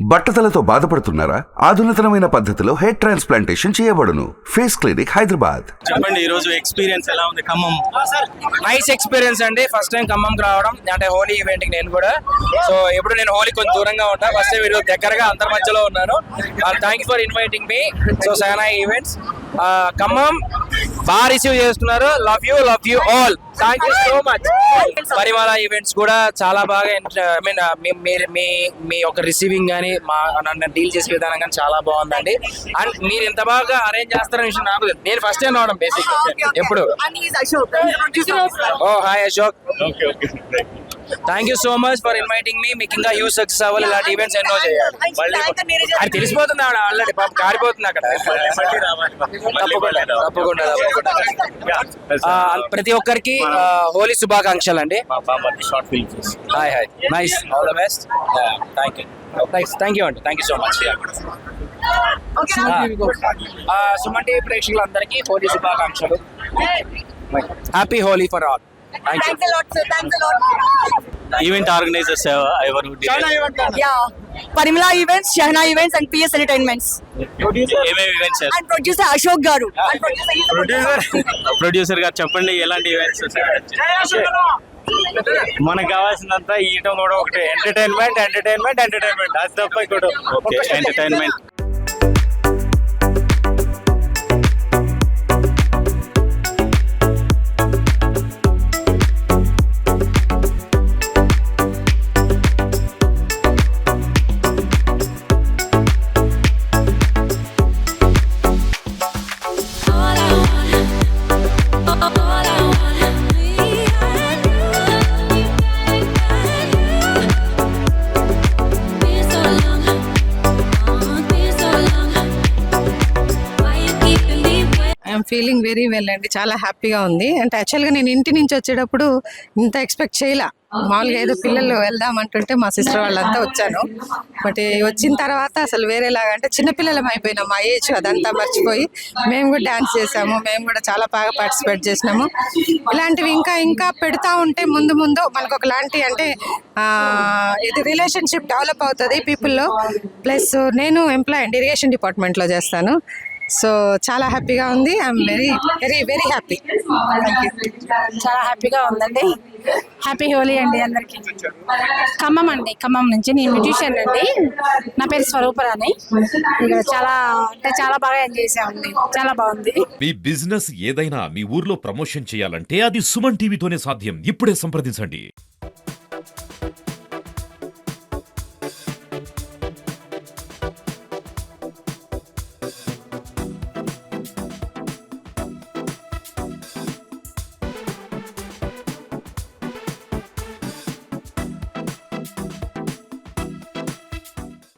బట్టతలతో బాధపడుతున్నారా? ఆధునితనమైన పద్ధతిలో హెయిర్ ట్రాన్స్ప్లాంటేషన్ చేయబడును. Face clinic Hyderabad. చెప్పండి ఈ రోజు ఎక్స్పీరియన్స్ ఎలా ఉంది ఖమ్మం? నైస్ ఎక్స్పీరియన్స్ అండి. ఫస్ట్ టైం ఖమ్మంకి రావడం. అంటే హోలీ ఈవెంట్కి నేను కూడా. సో ఎప్పుడు నేను హోలీ కొంచెం దూరంగా ఉంటా. ఫస్ట్ టైం ఈరోజు దగ్గరగా అందరి మధ్యలో ఉన్నాను. Thank you for inviting me so Sana events Khammam బాగా రిసీవ్ చేస్తున్నారు. Love you love you all thank you so much పరివాల events కూడా చాలా బాగా ఐ మీన్ మీరు మీ మీ యొక్క రిసీవింగ్ కానీ మా నన్ను డీల్ చేసే విధానం కానీ చాలా బాగుందండి. అండ్ మీరు ఇంత బాగా అరేంజ్ చేస్తారని విషయం నాకు. నేను ఫస్ట్ టైం రావడం బేసిక్ ఎప్పుడు? ఓ hi Ashok okay okay thank you so much for inviting me మీకు ఇంకా యూస్ సక్సెస్ అవ్వాలి ఇలాంటి ఈవెంట్స్ ఎన్నో చేయాలి. అది తెలిసిపోతుంది ఆవిడ ఆల్రెడీ పాప కారిపోతుంది అక్కడ. తప్పకుండా తప్పకుండా ప్రతి ఒక్కరికి హోలీ శుభాకాంక్షలు అండి. Hi hi. Nice all the best thank you thanks thank you అండి. Thank you so much Suman TV ప్రేక్షకులందరికీ హోలీ శుభాకాంక్షలు. Happy Holi for all event organisers uh, ఎవరు Parimala events Shahana events and PS entertainments producer Ashok గారు producer గారు చెప్పండి ఎలాంటి events మనకు కావాల్సినంత ఈయటం కూడా ఒకటి. ఎంటర్టైన్మెంట్ ఎంటర్టైన్మెంట్ ఎంటర్టైన్మెంట్ అది తప్ప ఇక్కడ ఎంటర్టైన్మెంట్ ఫీలింగ్ వెరీ వెల్ అండి. చాలా హ్యాపీగా ఉంది. అంటే యాక్చువల్గా నేను ఇంటి నుంచి వచ్చేటప్పుడు ఇంత ఎక్స్పెక్ట్ చేయలే. మామూలుగా ఏదో పిల్లలు వెళ్దాం అంటుంటే మా సిస్టర్ వాళ్ళంతా వచ్చాను బట్ వచ్చిన తర్వాత అసలు వేరేలాగా అంటే చిన్నపిల్లలం అయిపోయినాం. మా ఏజ్ అదంతా మర్చిపోయి మేము కూడా డ్యాన్స్ చేసాము. మేము కూడా చాలా బాగా పార్టిసిపేట్ చేసినాము. ఇలాంటివి ఇంకా ఇంకా పెడతా ఉంటే ముందు ముందు మనకు ఒకలాంటి అంటే ఇది రిలేషన్షిప్ డెవలప్ అవుతుంది పీపుల్లో ప్లస్ నేను ఎంప్లాయ్ అండి ఇరిగేషన్ డిపార్ట్మెంట్లో చేస్తాను. సో చాలా హ్యాపీగా ఉంది. I'm very very very happy చాలా హ్యాపీగా ఉందండి. హ్యాపీ హోలీ అండి అందరికి. ఖమ్మం అండి ఖమ్మం నుంచి నేను మ్యూజిషియన్ అండి. నా పేరు స్వరూపరాణి. ఇక్కడ చాలా అంటే చాలా బాగా ఎంజాయ్ చేసామండి చాలా బాగుంది. మీ బిజినెస్ ఏదైనా మీ ఊర్లో ప్రమోషన్ చేయాలంటే అది సుమన్ టీవీతోనే సాధ్యం. ఇప్పుడే సంప్రదించండి.